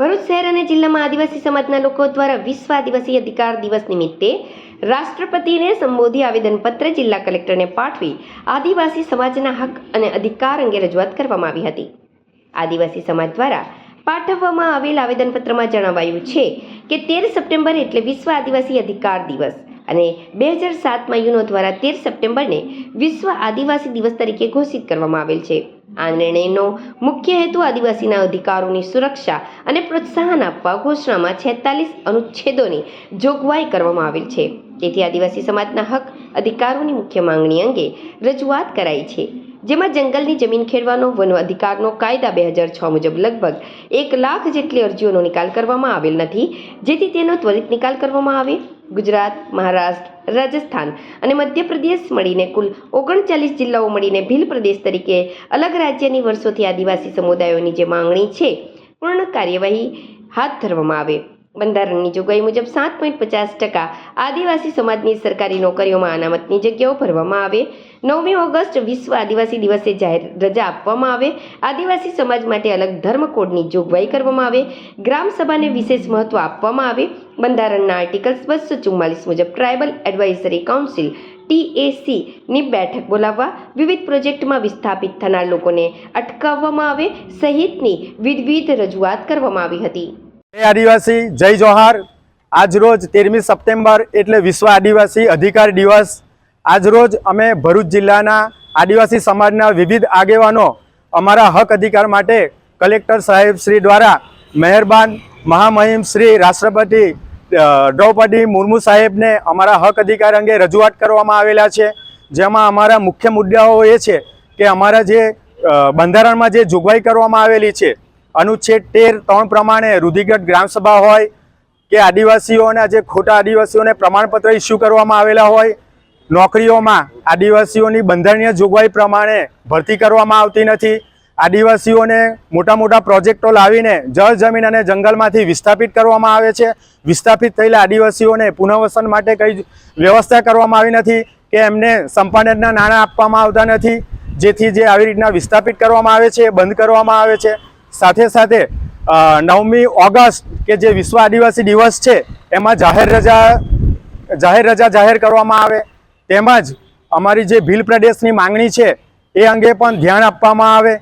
ભરૂચ શહેર અને જિલ્લામાં આદિવાસી સમાજના લોકો દ્વારા વિશ્વ આદિવાસી અધિકાર દિવસ નિમિત્તે રાષ્ટ્રપતિને સંબોધી આવેદનપત્ર જિલ્લા કલેક્ટરને પાઠવી આદિવાસી સમાજના હક અને અધિકાર અંગે રજૂઆત કરવામાં આવી હતી. આદિવાસી સમાજ દ્વારા પાઠવવામાં આવેલ આવેદનપત્રમાં જણાવાયું છે કે તેર સપ્ટેમ્બર એટલે વિશ્વ આદિવાસી અધિકાર દિવસ અને બે હજાર સાતમાં યુનો દ્વારા તેર સપ્ટેમ્બરને વિશ્વ આદિવાસી દિવસ તરીકે ઘોષિત કરવામાં આવેલ છે. આ નિર્ણયનો મુખ્ય હેતુ આદિવાસીના અધિકારોની સુરક્ષા અને પ્રોત્સાહન આપવા ઘોષણામાં છેતાલીસ અનુચ્છેદોની જોગવાઈ કરવામાં આવેલ છે. તેથી આદિવાસી સમાજના હક, અધિકારોની મુખ્ય માંગણી અંગે રજૂઆત કરાઈ છે. જેમાં જંગલની જમીન ખેડવાનો વન અધિકારનો કાયદા બે હજાર છ મુજબ લગભગ એક લાખ જેટલી અરજીઓનો નિકાલ કરવામાં આવેલ નથી, જેથી તેનો ત્વરિત નિકાલ કરવામાં આવે. ગુજરાત, મહારાષ્ટ્ર, રાજસ્થાન અને મધ્યપ્રદેશ મળીને કુલ ઓગણચાલીસ જિલ્લાઓ મળીને ભીલ પ્રદેશ તરીકે અલગ રાજ્યની વર્ષોથી આદિવાસી સમુદાયોની જે માંગણી છે, પૂર્ણ કાર્યવાહી હાથ ધરવામાં આવે. બંધારણની જોગવાઈ મુજબ સાત પોઈન્ટ પચાસ ટકા આદિવાસી સમાજની સરકારી નોકરીઓમાં અનામતની જગ્યાઓ ભરવામાં આવે. નવમી ઓગસ્ટ વિશ્વ આદિવાસી દિવસે જાહેર રજા આપવામાં આવે. આદિવાસી સમાજ માટે અલગ ધર્મ કોડની જોગવાઈ કરવામાં આવે. ગ્રામ સભાને વિશેષ મહત્વ આપવામાં આવે. બંધારણના આર્ટિકલ્સ બસો ચુમ્માલીસ મુજબ ટ્રાઇબલ એડવાઇઝરી કાઉન્સિલ ટીએસીની બેઠક બોલાવવા, વિવિધ પ્રોજેક્ટમાં વિસ્થાપિત થનાર લોકોને અટકાવવામાં આવે. સહિતની વિવિધ રજૂઆત કરવામાં આવી હતી. જય આદિવાસી, જય જોહાર. આજરોજ તેરમી સપ્ટેમ્બર એટલે વિશ્વ આદિવાસી અધિકાર દિવસ. આજરોજ અમે ભરૂચ જિલ્લાના આદિવાસી સમાજના વિવિધ આગેવાનો અમારા હક અધિકાર માટે કલેક્ટર સાહેબ શ્રી દ્વારા મહેરબાન મહામહિમ શ્રી રાષ્ટ્રપતિ દ્રૌપદી મુર્મુ સાહેબને અમારા હક અધિકાર અંગે રજૂઆત કરવામાં આવેલા છે. જેમાં અમારા મુખ્ય મુદ્દાઓ એ છે કે અમારા જે બંધારણમાં જે જોગવાઈ કરવામાં આવેલી છે અનુચ્છેદ તેર ત્રણ પ્રમાણે રૂધિગત ગ્રામસભા હોય કે આદિવાસીઓના જે ખોટા આદિવાસીઓને પ્રમાણપત્ર ઇસ્યુ કરવામાં આવેલા હોય, નોકરીઓમાં આદિવાસીઓની બંધારણીય જોગવાઈ પ્રમાણે ભરતી કરવામાં આવતી નથી. આદિવાસીઓને મોટા મોટા પ્રોજેક્ટો લાવીને જળ, જમીન અને જંગલમાંથી વિસ્થાપિત કરવામાં આવે છે. વિસ્થાપિત થયેલા આદિવાસીઓને પુનર્વસન માટે કંઈ વ્યવસ્થા કરવામાં આવી નથી કે એમને સંપાદનના નાણાં આપવામાં આવતા નથી. જેથી જે આવી રીતના વિસ્થાપિત કરવામાં આવે છે બંધ કરવામાં આવે છે. સાથે સાથે નવમી ઓગસ્ટ કે જે વિશ્વ આદિવાસી દિવસ છે, એમાં જાહેર રજા જાહેર રજા જાહેર કરવામાં આવે. તેમજ અમારી જે ભીલ પ્રદેશની માંગણી છે, એ અંગે પણ ધ્યાન આપવામાં આવે.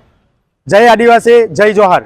જય આદિવાસી, જય જોહાર.